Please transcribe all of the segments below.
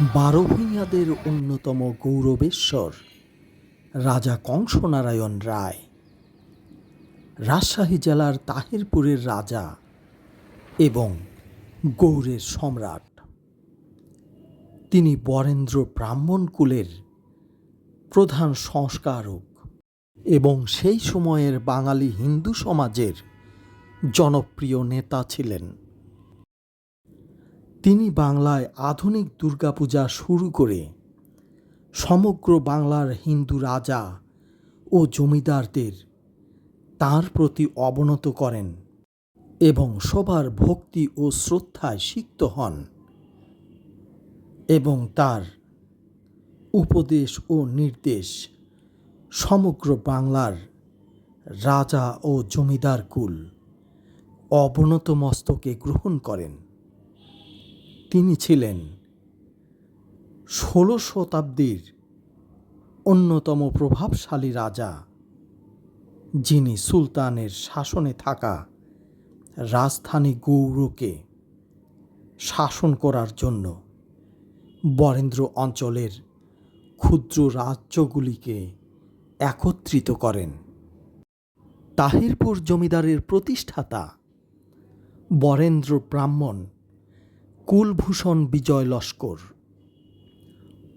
বারো ভূঁইয়াদের অন্যতম গৌরবেশ্বর রাজা কংসনারায়ণ রায়। রাজশাহী জেলার তাহিরপুরের রাজা এবং গৌড়ের সম্রাট। তিনি বরেন্দ্র ব্রাহ্মণ কুলের প্রধান সংস্কারক এবং সেই সময়ের বাঙালি হিন্দু সমাজের জনপ্রিয় নেতা ছিলেন। তিনি বাংলায় আধুনিক দুর্গাপূজা শুরু করে সমগ্র বাংলার হিন্দু রাজা ও জমিদারদের তার প্রতি অবনত করেন এবং সবার ভক্তি ও শ্রদ্ধায় সিক্ত হন এবং তার উপদেশ ও নির্দেশ সমগ্র বাংলার রাজা ও জমিদার কুল অবনত মস্তকে গ্রহণ করেন। তিনি ছিলেন ষোলো শতাব্দীর অন্যতম প্রভাবশালী রাজা, যিনি সুলতানের শাসনে থাকা রাজধানী গৌড়কে শাসন করার জন্য বরেন্দ্র অঞ্চলের ক্ষুদ্র রাজ্যগুলিকে একত্রিত করেন। তাহিরপুর জমিদারের প্রতিষ্ঠাতা বরেন্দ্র ব্রাহ্মণ কুলভূষণ বিজয় লস্কর।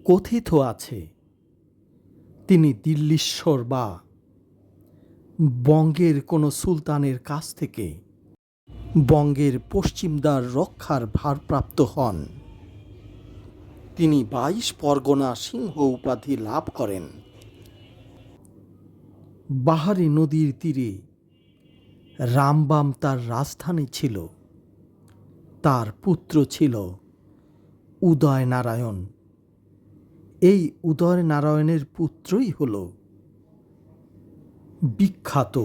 কথিত আছে, তিনি দিল্লীশ্বর বা বঙ্গের কোনো সুলতানের কাছ থেকে বঙ্গের পশ্চিমদ্বার রক্ষার ভারপ্রাপ্ত হন। তিনি বাইশ পরগনা সিংহ উপাধি লাভ করেন। বাহারি নদীর তীরে রামবাম তার রাজধানী ছিল। তার পুত্র ছিল উদয় নারায়ণ এই উদয় নারায়ণের পুত্রই হল বিখ্যাত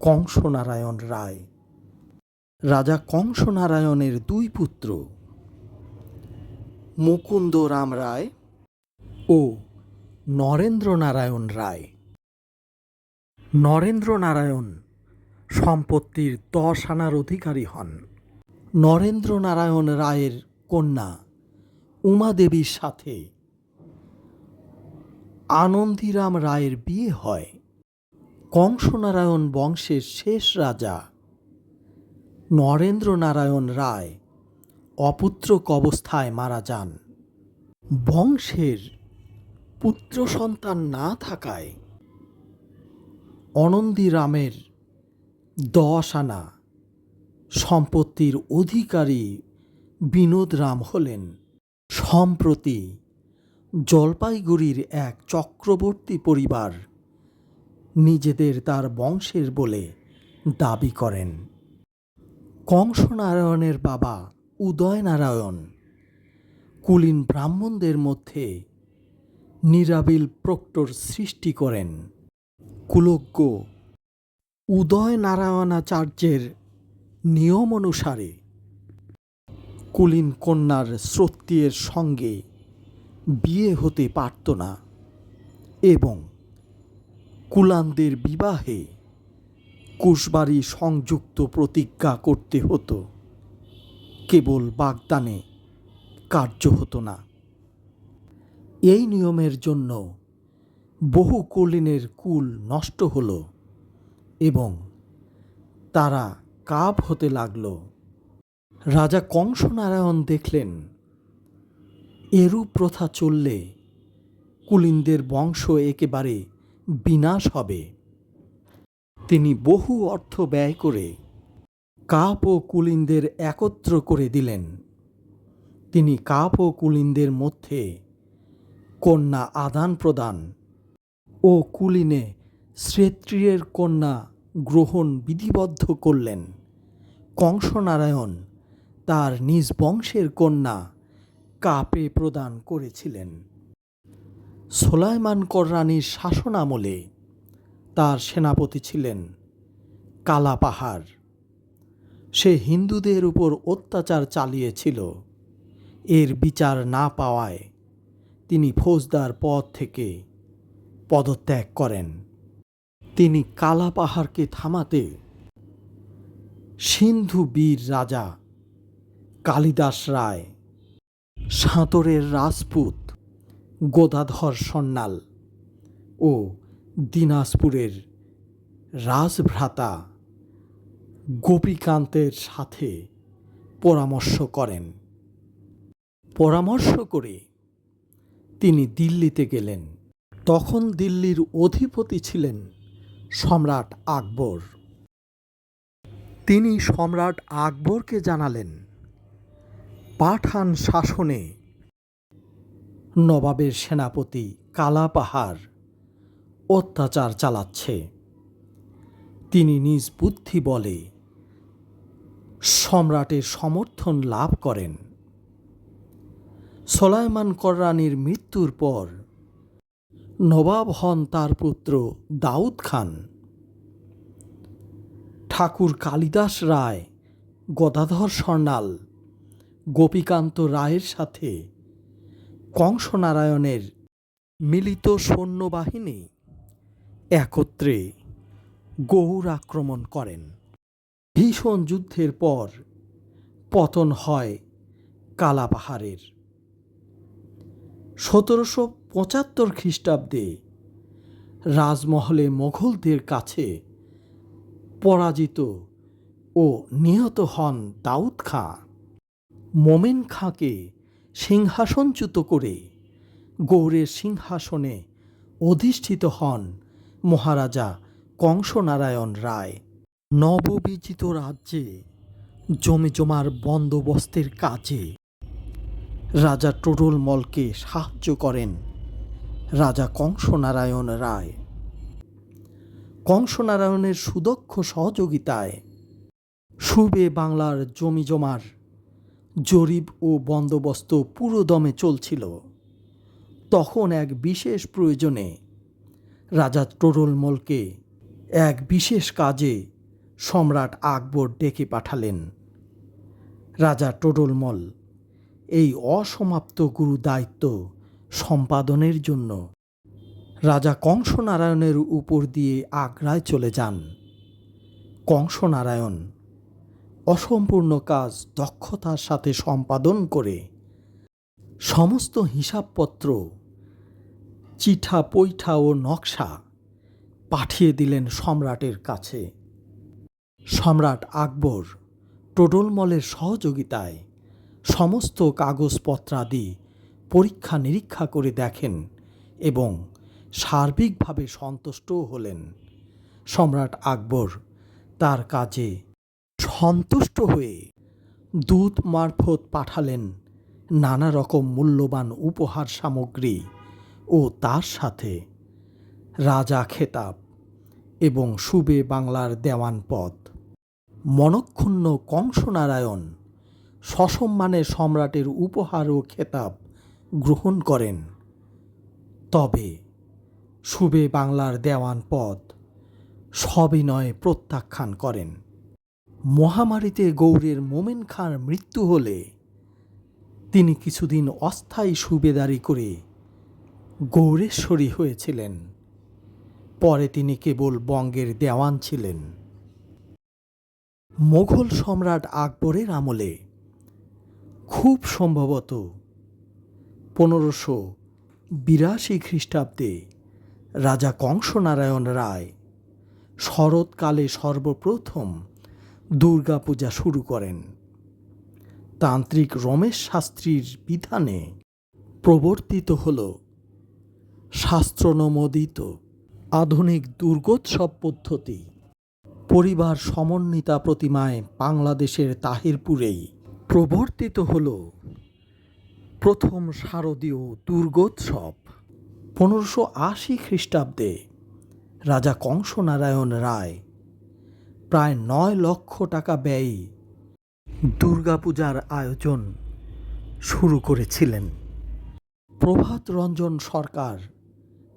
কংসনারায়ণ রায়। রাজা কংসনারায়ণের দুই পুত্র মুকুন্দ রাম রায় ও নরেন্দ্র নারায়ণ রায়। নরেন্দ্র নারায়ণ সম্পত্তির দশ আনার অধিকারী হন। নরেন্দ্র নারায়ণ রায়ের কন্যা উমাদেবীর সাথে আনন্দিরাম রায়ের বিয়ে হয়। কংসনারায়ণ বংশের শেষ রাজা নরেন্দ্র নারায়ণ রায় অপুত্রক অবস্থায় মারা যান। বংশের পুত্র সন্তান না থাকায় অনন্দিরামের দশ আনা সম্পত্তির অধিকারী বিনোদ রাম হলেন। সম্প্রতি জলপাইগুড়ির এক চক্রবর্তী পরিবার নিজেদের তার বংশের বলে দাবি করেন। কংসনারায়ণের বাবা উদয়নারায়ণ কুলীন ব্রাহ্মণদের মধ্যে নিরাবিল প্রক্টর সৃষ্টি করেন। কুলজ্ঞ উদয় নারায়ণাচার্যের নিয়ম অনুসারে কুলীন কন্যার শ্রত্তিয়ের সঙ্গে বিয়ে হতে পারত না এবং কুলানদের বিবাহে কুশবাড়ি সংযুক্ত প্রতিজ্ঞা করতে হতো। কেবল বাগদানে কার্য হতো না। এই নিয়মের জন্য বহু কুলীনের কুল নষ্ট হলো এবং তারা কাব হতে লাগল। রাজা কংসনারায়ণ দেখলেন, এরূপ প্রথা চললে কুলিনদের বংশ একেবারে বিনাশ হবে। তিনি বহু অর্থ ব্যয় করে কাপ ও কুলিনদের একত্র করে দিলেন। তিনি কাপ ও কুলিনদের মধ্যে কন্যা আদান প্রদান ও কুলিনে শ্রেত্রিয়ের কন্যা গ্রহণ বিধিবদ্ধ করলেন। কংসনারায়ণ তার নিজ বংশের কন্যা কাপে প্রদান করেছিলেন। সোলাইমান কররানির শাসনামলে তার সেনাপতি ছিলেন কালা পাহাড় সে হিন্দুদের উপর অত্যাচার চালিয়েছিল। এর বিচার না পাওয়ায় তিনি ফৌজদার পদ থেকে পদত্যাগ করেন। তিনি কালা পাহাড়কে থামাতে সিন্ধু বীর রাজা কালিদাস রায়, সাঁতরের রাজপুত গোদাধর সন্ন্যাল ও দিনাজপুরের রাজভ্রাতা গোপীকান্তের সাথে পরামর্শ করেন। পরামর্শ করে তিনি দিল্লিতে গেলেন। তখন দিল্লির অধিপতি ছিলেন সম্রাট আকবর। তিনি সম্রাট আকবরকে জানালেন, পাঠান শাসনে। নবাবের সেনাপতি কালাপাহাড় অত্যাচার চালাচ্ছে। তিনি নিজ বুদ্ধি বলে সম্রাটের সমর্থন লাভ করেন। সোলাইমান কররানির মৃত্যুর পর নবাব হন তার পুত্র দাউদ খান। ঠাকুর কালিদাস রায়, গদাধর সর্নাল গোপীকান্ত রায়ের সাথে কংসনারায়ণের মিলিত সৈন্যবাহিনী একত্রে গৌর আক্রমণ করেন। ভীষণ যুদ্ধের পর পতন হয় কালাপাহাড়ের। সতেরোশো পঁচাত্তর খ্রিস্টাব্দে রাজমহলে মোঘলদের কাছে পরাজিত ও নিহত হন দাউদ খাঁ। মোমেন খাঁকে সিংহাসনচ্যুত করে গৌরের সিংহাসনে অধিষ্ঠিত হন মহারাজা কংসনারায়ণ রায়। নববিজিত রাজ্যে জমিজমার বন্দোবস্তের কাজে রাজা টোডল মলকে সাহায্য করেন। রাজা কংসনারায়ণ রায়। কংসনারায়ণের সুদক্ষ সহযোগিতায় সুবে বাংলার জমিজমার জরিপ ও বন্দোবস্ত পুরোদমে চলছিল। তখন এক বিশেষ প্রয়োজনে রাজা টোরলমলকে এক বিশেষ কাজে সম্রাট আকবর ডেকে পাঠালেন। রাজা টোডলমল এই অসমাপ্ত গুরু দায়িত্ব সম্পাদনের জন্য। রাজা কংসনারায়ণের উপর দিয়ে আগ্রায় চলে যান। কংসনারায়ণ অসম্পূর্ণ কাজ দক্ষতার সাথে সম্পাদন করে সমস্ত হিসাবপত্র, চিঠা, পৈঠা ও নকশা পাঠিয়ে দিলেন সম্রাটের কাছে। সম্রাট আকবর টোডলমলের সহযোগিতায় সমস্ত কাগজপত্রাদি পরীক্ষা নিরীক্ষা করে দেখেন এবং সার্বিকভাবে সন্তুষ্টও হলেন। সম্রাট আকবর তার কাজে সন্তুষ্ট হয়ে দূত মারফত পাঠালেন নানা রকম মূল্যবান উপহার সামগ্রী ও তার সাথে রাজা খেতাব এবং সুবে বাংলার দেওয়ান পদ। মনক্ষুণ্ণ কংসনারায়ণ সসম্মানে সম্রাটের উপহার ও খেতাব গ্রহণ করেন। তবে সুবে বাংলার দেওয়ান পদ সবিনয়ে প্রত্যাখ্যান করেন। মহামারীতে গৌরের মোমেন খাঁর মৃত্যু হলে তিনি কিছুদিন অস্থায়ী সুবেদারি করে গৌরেশ্বরী হয়েছিলেন। পরে তিনি কেবল বঙ্গের দেওয়ান ছিলেন। মোঘল সম্রাট আকবরের আমলে খুব সম্ভবত পনেরোশো বিরাশি খ্রিস্টাব্দে রাজা কংসনারায়ণ রায় শরৎকালে সর্বপ্রথম দুর্গাপূজা শুরু করেন। তান্ত্রিক রমেশ শাস্ত্রীর বিধানে প্রবর্তিত হল শাস্ত্রনমোদিত আধুনিক দুর্গোৎসব পদ্ধতি। পরিবার সমন্বিতা প্রতিমায় বাংলাদেশের তাহিরপুরেই প্রবর্তিত হল প্রথম শারদীয় দুর্গোৎসব পনেরোশো আশি খ্রিস্টাব্দে রাজা কংসনারায়ণ রায় প্রায় নয় লক্ষ টাকা ব্যয়ী দুর্গাপূজার আয়োজন শুরু করেছিলেন। প্রভাত রঞ্জন সরকার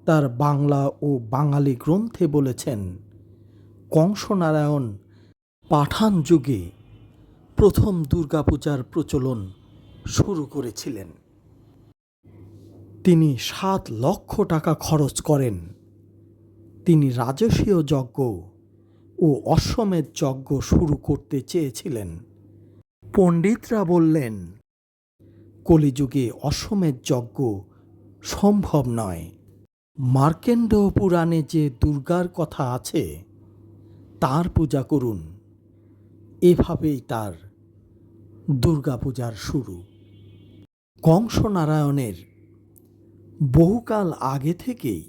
তার বাংলা ও বাঙালি গ্রন্থে বলেছেন, কংসনারায়ণ পাঠান যুগে প্রথম দুর্গাপূজার প্রচলন শুরু করেছিলেন। তিনি সাত লক্ষ টাকা খরচ করেন। তিনি রাজসীয় যজ্ঞ ও অশ্বমেধ যজ্ঞ শুরু করতে চেয়েছিলেন। পণ্ডিতরা বললেন, কলিযুগে অশ্বমেধ যজ্ঞ সম্ভব নয়। মার্কেন্ড পুরাণে যে দুর্গার কথা আছে, তার পূজা করুন। এভাবেই তার দুর্গাপূজার শুরু। কংসনারায়ণের বহুকাল আগে থেকেই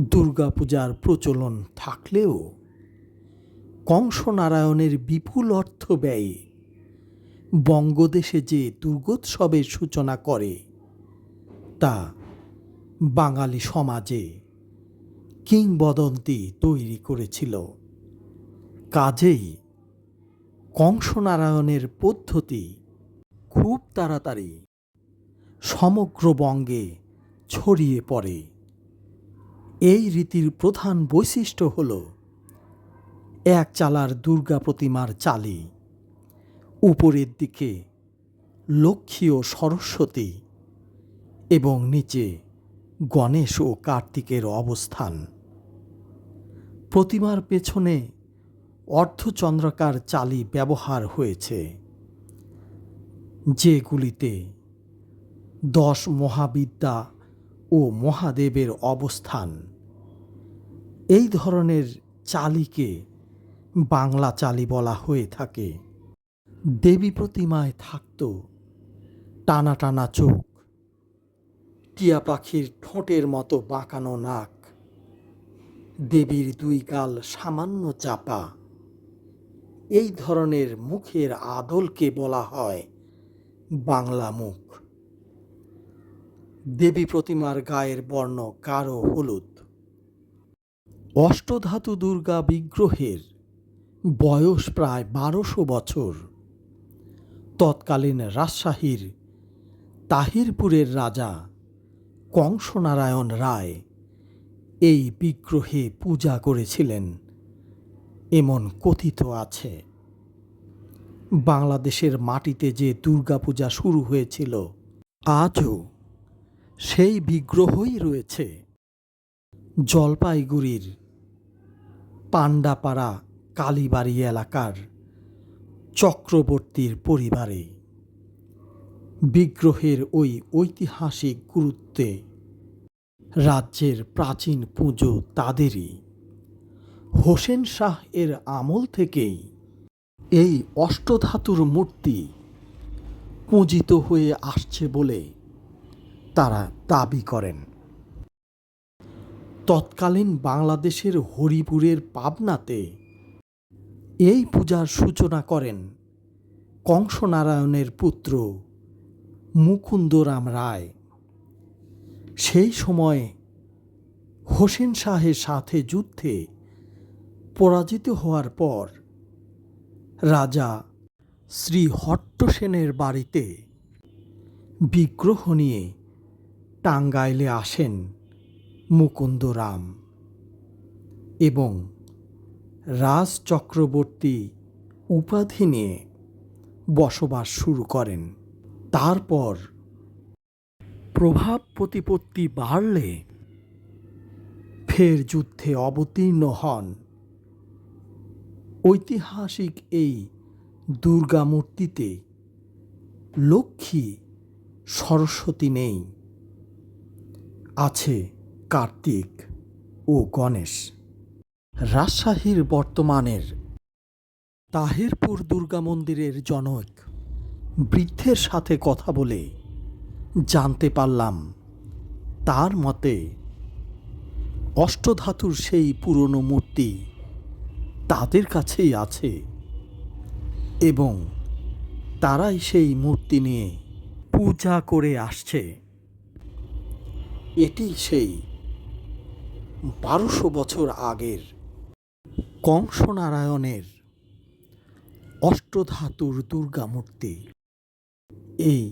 দুর্গাপূজার প্রচলন থাকলেও কংসনারায়ণের বিপুল অর্থ ব্যয়ে বঙ্গদেশে যে দুর্গোৎসবের সূচনা করে, তা বাঙালি সমাজে কিংবদন্তি তৈরি করেছিল। কাজেই কংসনারায়ণের পদ্ধতি খুব তাড়াতাড়ি সমগ্র বঙ্গে ছড়িয়ে পড়ে। এই রীতির প্রধান বৈশিষ্ট্য হল এক চালার দুর্গা প্রতিমার চালি, উপরের দিকে লক্ষ্মী ও সরস্বতী এবং নিচে গণেশ ও কার্তিকের অবস্থান। প্রতিমার পেছনে অর্ধচন্দ্রাকার চালি ব্যবহার হয়েছে, যেগুলিতে দশ মহাবিদ্যা ও মহাদেবের অবস্থান। এই ধরনের চালিকে বাংলা চালি বলা হয়ে থাকে। দেবী প্রতিমায় থাকত টানা টানা চোখ, টিয়া পাখির ঠোঁটের মতো বাঁকানো নাক, দেবীর দুই গাল সামান্য চাপা। এই ধরনের মুখের আদলকে বলা হয় বাংলা মুখ। দেবী প্রতিমার গায়ের বর্ণ গাঢ় হলুদ। অষ্টধাতু দুর্গা বিগ্রহের বয়স প্রায় বারোশো বছর। তৎকালীন রাজশাহীর তাহিরপুরের রাজা কংসনারায়ণ রায় এই বিগ্রহে পূজা করেছিলেন, এমন কথিত আছে। বাংলাদেশের মাটিতে যে দুর্গাপূজা শুরু হয়েছিল, আজও সেই বিগ্রহই রয়েছে। জলপাইগুড়ির পাণ্ডাপাড়া কালীবাড়ি এলাকার চক্রবর্তীর পরিবারে বিগ্রহের ওই ঐতিহাসিক গুরুত্বে রাজ্যের প্রাচীন পুজো তাদেরই। হোসেন শাহ এর আমল থেকেই এই অষ্টধাতুর মূর্তি পূজিত হয়ে আসছে বলে তারা দাবি করেন। তৎকালীন বাংলাদেশের হরিপুরের পাবনাতে এই পূজার সূচনা করেন কংসনারায়ণের পুত্র মুকুন্দরাম রায়। সেই সময় হোসেন শাহের সাথে যুদ্ধে পরাজিত হওয়ার পর রাজা শ্রী হট্টসেনের বাড়িতে বিগ্রহ নিয়ে টাঙ্গাইলে আসেন মুকুন্দরাম এবং রাজ চক্রবর্তী উপাধি নিয়ে বসবাস শুরু করেন। তারপর প্রভাব প্রতিপত্তি বাড়লে ফের যুদ্ধে অবতীর্ণ হন। ঐতিহাসিক এই দুর্গামূর্তিতে লক্ষ্মী সরস্বতী নেই। আছে কার্তিক ও গণেশ। রাজশাহীর বর্তমানের তাহেরপুর দুর্গা মন্দিরের জনক বৃদ্ধের সাথে কথা বলে জানতে পারলাম, তার মতে অষ্টধাতুর সেই পুরনো মূর্তি তাদের কাছেই আছে এবং তারাই সেই মূর্তি নিয়ে পূজা করে আসছে। এটি সেই বারোশো বছর আগের কংসনারায়ণের অষ্টধাতুর দুর্গা মূর্তি। এই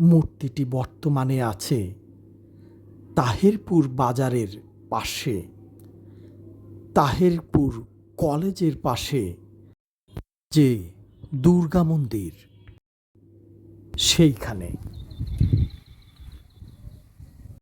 মূর্তিটি বর্তমানে আছে তাহেরপুর বাজারের পাশে। তাহেরপুর কলেজের পাশে যে দুর্গা মন্দির, সেইখানে